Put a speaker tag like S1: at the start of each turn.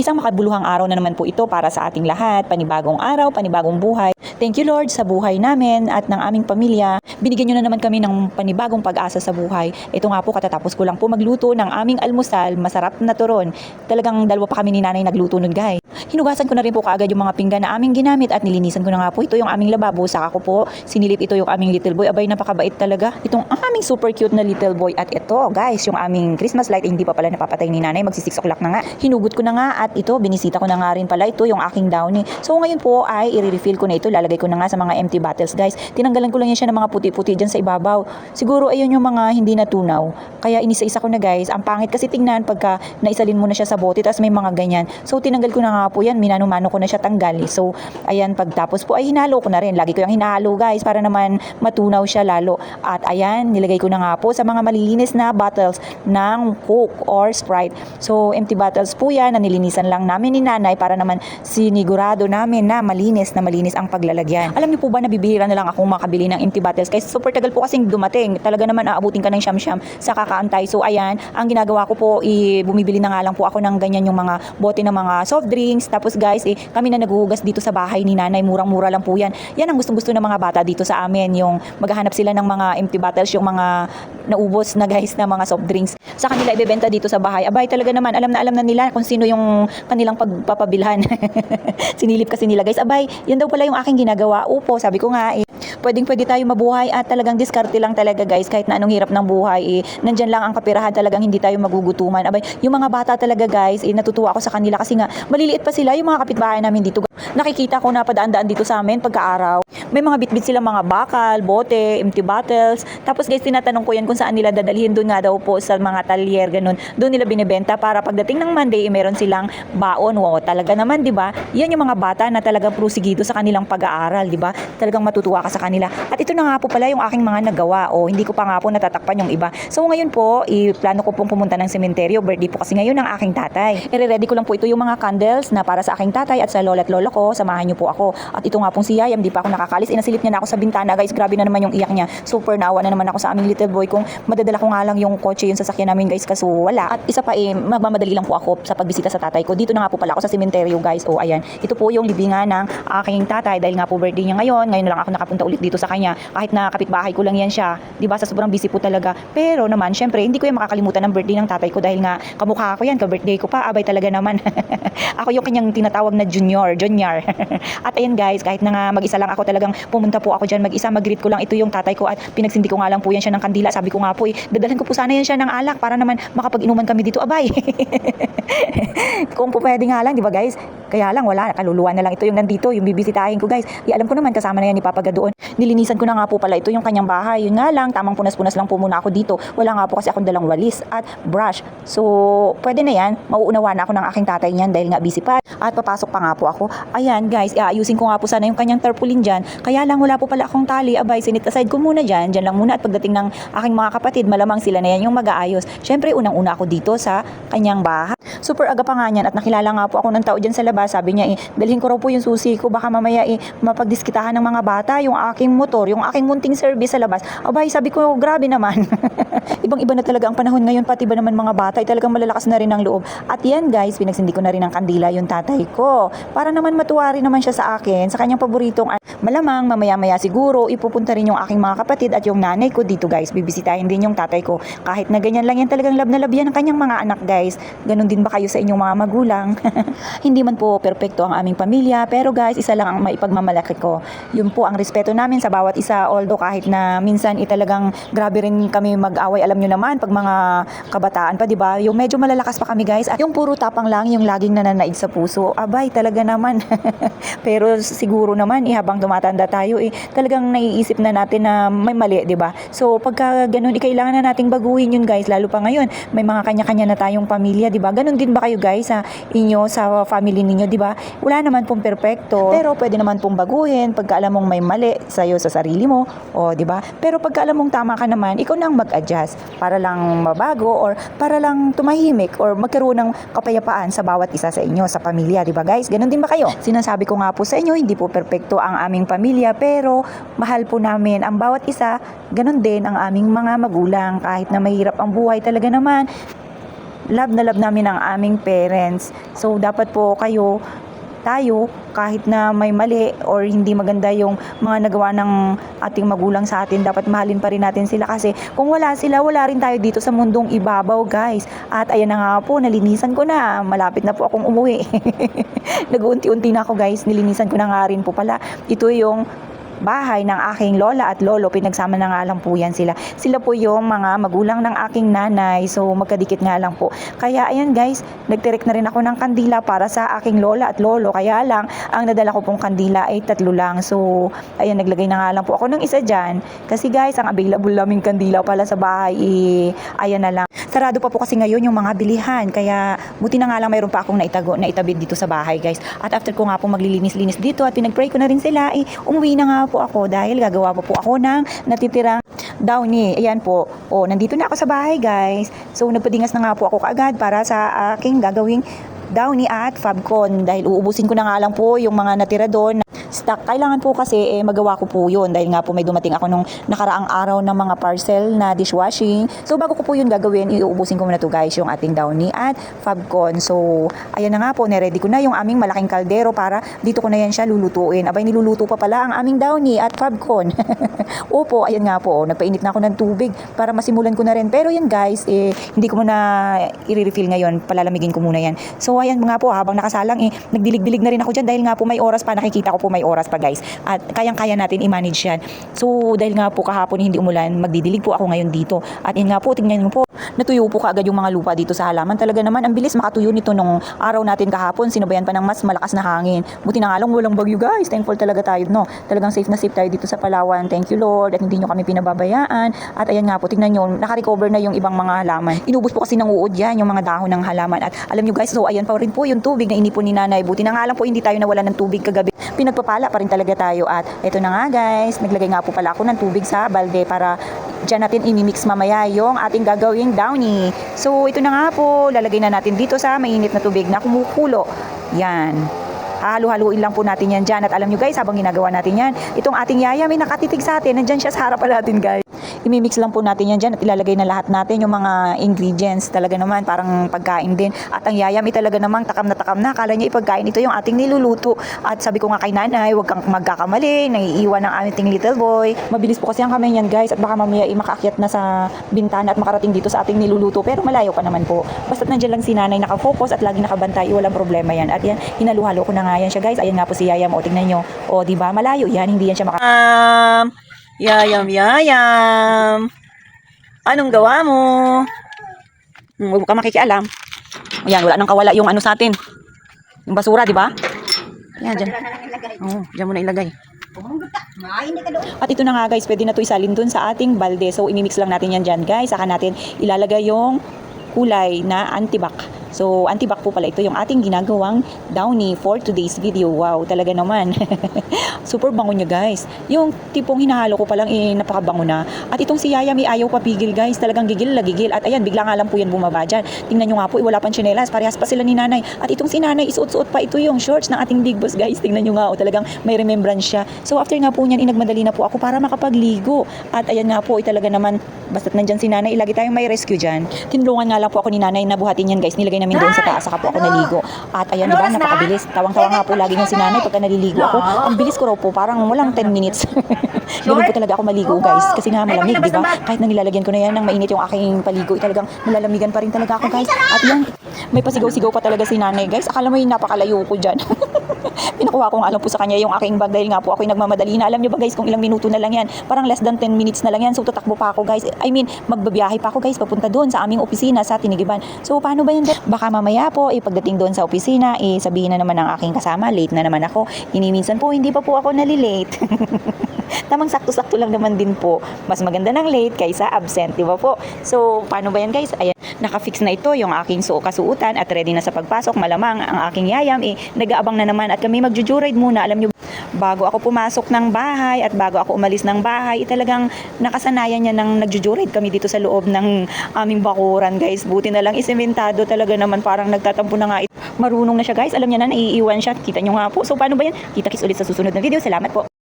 S1: Isang makabuluhang araw na naman po ito para sa ating lahat. Panibagong araw, panibagong buhay. Thank you Lord sa buhay namin at ng aming pamilya. Binigyan nyo na naman kami ng panibagong pag-asa sa buhay. Ito nga po katatapos ko lang po magluto ng aming almusal, masarap na turon. Talagang dalawa pa kami ni nanay nagluto nun guys. Hinugasan ko na rin po kaagad yung mga pinggan na aming ginamit at nilinisan ko na nga po ito yung aming lababo. Saka ko po sinilip ito yung aming little boy. Abay napakabait talaga. Itong aming super cute na little boy at ito guys yung aming Christmas light eh, hindi pa pala napapatay ni nanay. Magsi 6 o'clock na nga. Hinugot ko na nga at ito binisita ko na nga rin pala ito yung aking downy. So ngayon po ay i-refill ko na ito. Lalagay ko na nga sa mga empty bottles guys. Tinanggalan ko lang yan siya ng mga puti-puti dyan sa ibabaw. Siguro ayun yung mga hindi natunaw. Kaya inisa-isa ko na guys. Ang pangit kasi tingnan pagka naisalin mo na siya sa bote tapos may mga ganyan. So tinanggal ko na nga po yan. Minano-mano ko na siya tanggal. So ayan pagtapos po ay hinalo ko na rin. Lagi ko yung hinalo guys para naman matunaw siya lalo. At ayan nilagay ko na nga po sa mga malilinis na bottles ng Coke or Sprite. So empty bottles po yan na nilinisan lang namin ni nanay para naman sinigurado namin na malinis na malinis ang paglalagyan. Alam niyo po ba nabibihira na lang akong makabili ng empty bottles kasi super tagal po kasing dumating. Talaga naman aabutin ka ng siyam-siyam sa kakaantay. So ayan, ang ginagawa ko po, i bumibili na nga lang po ako ng ganyan yung mga bote ng mga soft drinks. Tapos guys, eh, kami na naghuhugas dito sa bahay ni nanay. Murang-mura lang po yan. Yan ang gustong-gusto ng mga bata dito sa amin. Yung maghahanap sila ng mga empty bottles, yung mga naubos na guys na mga soft drinks. Sa kanila ibebenta dito sa bahay. Abay talaga naman, alam na alam na nila kung sino yung kanilang pagpapabilhan. Sinilip kasi nila guys. Abay, yan daw pala yung aking ginagawa. Upo, sabi ko nga eh, pwedeng pwede tayo mabuhay at talagang diskarte lang talaga guys kahit na anong hirap ng buhay eh, nandyan lang ang kapirahan talagang hindi tayo magugutuman abay yung mga bata talaga guys eh, natutuwa ako sa kanila kasi nga maliliit pa sila yung mga kapitbahay namin dito nakikita ko na padaan-daan dito sa amin pagka-araw may mga bitbit silang mga bakal, bote, empty bottles. Tapos guys, tinatanong ko yan kung saan nila dadalhin. Doon nga daw po sa mga talyer, ganun. Doon nila binibenta para pagdating ng Monday, eh, meron silang baon. Wow, talaga naman, di ba? Yan yung mga bata na talagang prusigido sa kanilang pag-aaral, di ba? Talagang matutuwa ka sa kanila. At ito na nga po pala yung aking mga nagawa. O, hindi ko pa nga po natatakpan yung iba. So ngayon po, i-plano ko pong pumunta ng sementeryo. Birthday po kasi ngayon ng aking tatay. I-ready ko lang po ito yung mga candles na para sa aking tatay at sa lola at lolo ko. Samahan niyo po ako. At ito nga pong si Yayam, di pa ako nakakalis. Inasilip niya na ako sa bintana. Guys, grabe na naman yung iyak niya. Super naawa na naman ako sa aming little boy. Kung madadala ko nga lang yung kotse, yung sasakyan namin guys, kaso wala. At isa pa eh, magmamadali lang po ako sa pagbisita sa tatay ko. Dito na nga po pala ako sa sementeryo guys. O ayan, ito po yung libingan ng aking tatay dahil nga po birthday niya ngayon. Ngayon lang ako nakapunta ulit dito sa kanya. Kahit na kapitbahay ko lang yan siya. Di ba sa sobrang busy po talaga. Pero naman, syempre, hindi ko yung makakalimutan ng birthday ng tatay ko dahil nga kamukha ko yan. Ka-birthday ko pa, abay talaga naman. ako yung kanyang tinatawag na junior, junior. at ayan guys, kahit na nga mag-isa lang ako talagang pumunta po ako dyan mag-isa, mag-greet ko lang ito yung tatay ko at pinagsindi ko nga lang po yan siya ng kandila. Sabi ko nga po eh, dadalhin ko po sana yan siya ng alak para naman makapag-inuman kami dito. Abay! Kung po pwede nga lang, di ba guys? Kaya lang, wala. Kaluluwa na lang ito yung nandito, yung bibisitahin ko guys. I alam ko naman, kasama na yan ni Papa doon. Nilinisan ko na nga po pala ito yung kanyang bahay. Yun nga lang, tamang punas-punas lang po muna ako dito. Wala nga po kasi akong dalang walis at brush. So, pwede na yan. Mauunawa na ako ng aking tatay niyan dahil nga busy pa. At papasok pa nga po ako. Ayan guys, aayusin ko nga po sana yung kanyang tarpaulin dyan. Kaya lang wala po pala akong tali. Abay, sinit aside ko muna dyan. Dyan lang muna at pagdating ng aking mga kapatid, malamang sila na yan yung mag-aayos. Siyempre, unang-una ako dito sa kanyang bahay. Super aga pa nga niyan at nakilala nga po ako ng tao dyan sa labas. Sabi niya eh, dalhin ko raw po yung susi ko. Baka mamaya eh, mapagdiskitahan ng mga bata yung aking motor, yung aking munting service sa labas. Abay, sabi ko, grabe naman. Ibang-iba na talaga ang panahon ngayon, pati ba naman mga bata, ay talagang malalakas na rin ang loob. At yan guys, pinagsindi ko na rin ng kandila yung tatay ko. Para naman matuwa rin naman siya sa akin, sa kanyang paboritong malamang mamaya-maya siguro ipupunta rin yung aking mga kapatid at yung nanay ko dito guys. Bibisitahin din yung tatay ko. Kahit na ganyan lang yan talagang lab na lab yan ng kanyang mga anak guys. Ganon din ba kayo sa inyong mga magulang? Hindi man po perpekto ang aming pamilya, pero guys, isa lang ang maipagmamalaki ko. Yun po ang respeto namin sa bawat isa, although kahit na minsan italagang grabe rin kami mag-away, alam nyo naman, pag mga kabataan pa, di ba? Yung medyo malalakas pa kami guys, at yung puro tapang lang, yung laging nananaig sa puso, abay, talaga naman. pero siguro naman, eh, habang tumatanda tayo, eh, talagang naiisip na natin na may mali, di ba? So, pagka ganun, eh, kailangan na nating baguhin yun guys, lalo pa ngayon, may mga kanya-kanya na tayong pamilya, di ba? Ganun din ba kayo guys sa inyo, sa family ninyo, di ba? Wala naman pong perpekto, pero pwede naman pong baguhin pagka alam mong may mali sa'yo sa sarili mo, o di ba? Pero pagka alam mong tama ka naman, ikaw na ang mag-adjust para lang mabago or para lang tumahimik or magkaroon ng kapayapaan sa bawat isa sa inyo, sa pamilya, di ba guys? Ganun din ba kayo? Sinasabi ko nga po sa inyo, hindi po perpekto ang aming pamilya, pero mahal po namin ang bawat isa, ganun din ang aming mga magulang, kahit na mahirap ang buhay talaga naman, love na love namin ang aming parents. So, dapat po kayo, tayo, kahit na may mali or hindi maganda yung mga nagawa ng ating magulang sa atin, dapat mahalin pa rin natin sila kasi kung wala sila, wala rin tayo dito sa mundong ibabaw, guys. At ayan na nga po, nalinisan ko na. Malapit na po akong umuwi. Nag-unti-unti na ako, guys. Nilinisan ko na nga rin po pala. Ito yung bahay ng aking lola at lolo. Pinagsama na nga lang po yan sila. Sila po yung mga magulang ng aking nanay. So, magkadikit nga lang po. Kaya, ayan guys, nagtirek na rin ako ng kandila para sa aking lola at lolo. Kaya lang, ang nadala ko pong kandila ay tatlo lang. So, ayan, naglagay na nga lang po ako ng isa dyan. Kasi guys, ang available naming kandila pala sa bahay, eh, ayan na lang. Sarado pa po kasi ngayon yung mga bilihan. Kaya, buti na nga lang mayroon pa akong naitago, naitabid dito sa bahay guys. At after ko nga po maglilinis-linis dito at pinag-pray ko na rin sila, eh, umuwi na nga po ako dahil gagawa pa po ako ng natitirang downy. Ayan po. O, nandito na ako sa bahay, guys. So, nagpadingas na nga po ako kaagad para sa aking gagawing downy at fabcon dahil uubusin ko na nga lang po yung mga natira doon stock. Kailangan po kasi eh, magawa ko po yun dahil nga po may dumating ako nung nakaraang araw ng mga parcel na dishwashing. So bago ko po yun gagawin, iuubusin ko muna to guys yung ating downy at fabcon. So ayan na nga po, neready ko na yung aming malaking kaldero para dito ko na yan siya lulutuin. Abay niluluto pa pala ang aming downy at fabcon. Opo, ayan nga po, nagpainit na ako ng tubig para masimulan ko na rin. Pero yan guys, eh, hindi ko muna i-refill ngayon, palalamigin ko muna yan. So ayan nga po, habang nakasalang eh, nagdilig-dilig na rin ako dyan dahil nga po may oras pa, nakikita ko po may oras pa guys. At kayang-kaya natin i-manage yan. So dahil nga po kahapon hindi umulan, magdidilig po ako ngayon dito. At yan nga po, tingnan mo po, natuyo po kaagad yung mga lupa dito sa halaman. Talaga naman, ang bilis makatuyo nito nung araw natin kahapon. Sinabayan pa ng mas malakas na hangin. Buti na nga lang walang bagyo guys. Thankful talaga tayo, no? Talagang safe na safe tayo dito sa Palawan. Thank you Lord. At hindi nyo kami pinababayaan. At ayan nga po, tingnan nyo, nakarecover na yung ibang mga halaman. Inubos po kasi ng uod yan, yung mga dahon ng halaman. At alam nyo guys, so ayan pa rin po yung tubig na inipon ni nanay. Buti na nga lang po, hindi tayo nawala ng tubig kagabi. Pinagpapala pa rin talaga tayo. At eto na nga guys, naglagay nga po pala ako ng tubig sa balde para Diyan natin imimix mamaya yung ating gagawing downy. So, ito na nga po. Lalagay na natin dito sa mainit na tubig na kumukulo. Yan. Halo-haluin lang po natin yan dyan. At alam nyo guys, habang ginagawa natin yan, itong ating yaya may nakatitig sa atin. Nandyan siya sa harapan natin guys. Imimix lang po natin yan dyan at ilalagay na lahat natin yung mga ingredients. Talaga naman, parang pagkain din. At ang yaya may talaga namang takam na takam na. Akala niya ipagkain ito yung ating niluluto. At sabi ko nga kay nanay, huwag kang magkakamali. Naiiwan ng ating little boy. Mabilis po kasi ang kamay niyan guys. At baka mamaya ay makaakyat na sa bintana at makarating dito sa ating niluluto. Pero malayo pa naman po. Basta't nandiyan lang si nanay nakafocus at lagi nakabantay. Walang problema yan. At yan, hinaluhalo ko na nga yan siya guys. Ayan nga po si yaya mo. O, tingnan nyo. O, di ba Malayo yan. Hindi yan siya maka... Um, yayam, yayam. Anong gawa mo? Hmm, Huwag ka makikialam. Ayan, wala nang kawala yung ano sa atin. Yung basura, di ba? Ayan, dyan. Oo, dyan mo na ilagay. At ito na nga guys, pwede na to isalin dun sa ating balde. So, imimix lang natin yan dyan guys. Saka natin ilalagay yung kulay na antibac. So, antibac po pala ito yung ating ginagawang downy for today's video. Wow, talaga naman. Super bango niya guys. Yung tipong hinahalo ko palang eh, napakabango na. At itong si Yaya may ayaw papigil guys. Talagang gigil na gigil. At ayan, bigla nga lang po yan bumaba dyan. Tingnan nyo nga po, eh, wala pang tsinelas. Parehas pa sila ni nanay. At itong si nanay, isuot-suot pa ito yung shorts ng ating big boss guys. Tingnan nyo nga, oh, talagang may remembrance siya. So after nga po niyan, inagmadali na po ako para makapagligo. At ayan nga po, eh, talaga naman, basta't nandyan si nanay, ilagi tayong may rescue dyan. Tinulungan nga lang po ako ni nanay na buhatin yan guys. Nilagay namin doon sa taas, saka po ako naligo. At ayan, di ba, napakabilis. Tawang-tawa nga po lagi nga si nanay pagka naliligo ako. Ang bilis ko raw po, parang walang 10 minutes. Ganun po talaga ako maligo guys. Kasi nga malamig, di ba? Kahit na nilalagyan ko na yan ng mainit yung aking paligo, eh, talagang nalalamigan pa rin talaga ako guys. At yan, may pasigaw-sigaw pa talaga si nanay guys. Akala mo yung napakalayo ko dyan. Pinakuha ko nga alam po sa kanya yung aking bag dahil nga po ako'y nagmamadali na. Alam nyo ba guys kung ilang minuto na lang yan? Parang less than 10 minutes na lang yan. So tatakbo pa ako guys. I mean, magbabiyahe pa ako guys papunta doon sa aming opisina sa Tinigiban. So paano ba guys? Baka mamaya po, eh, pagdating doon sa opisina, eh, sabihin na naman ng aking kasama, late na naman ako. Iniminsan po, hindi pa po ako nalilate. Tamang sakto-sakto lang naman din po. Mas maganda ng late kaysa absent, di ba po? So, paano ba yan guys? Ayan, nakafix na ito yung aking suo kasuutan at ready na sa pagpasok. Malamang ang aking yayam eh, nag-aabang na naman at kami magjo-joyride muna. Alam nyo, bago ako pumasok ng bahay at bago ako umalis ng bahay, eh, talagang nakasanayan niya ng nagjo-joyride kami dito sa loob ng aming bakuran guys. Buti na lang isimentado talaga naman parang nagtatampo na nga ito. Marunong na siya guys. Alam niya na naiiwan siya. Kita nyo nga po. So paano ba yan? Kita kits ulit sa susunod na video. Salamat po.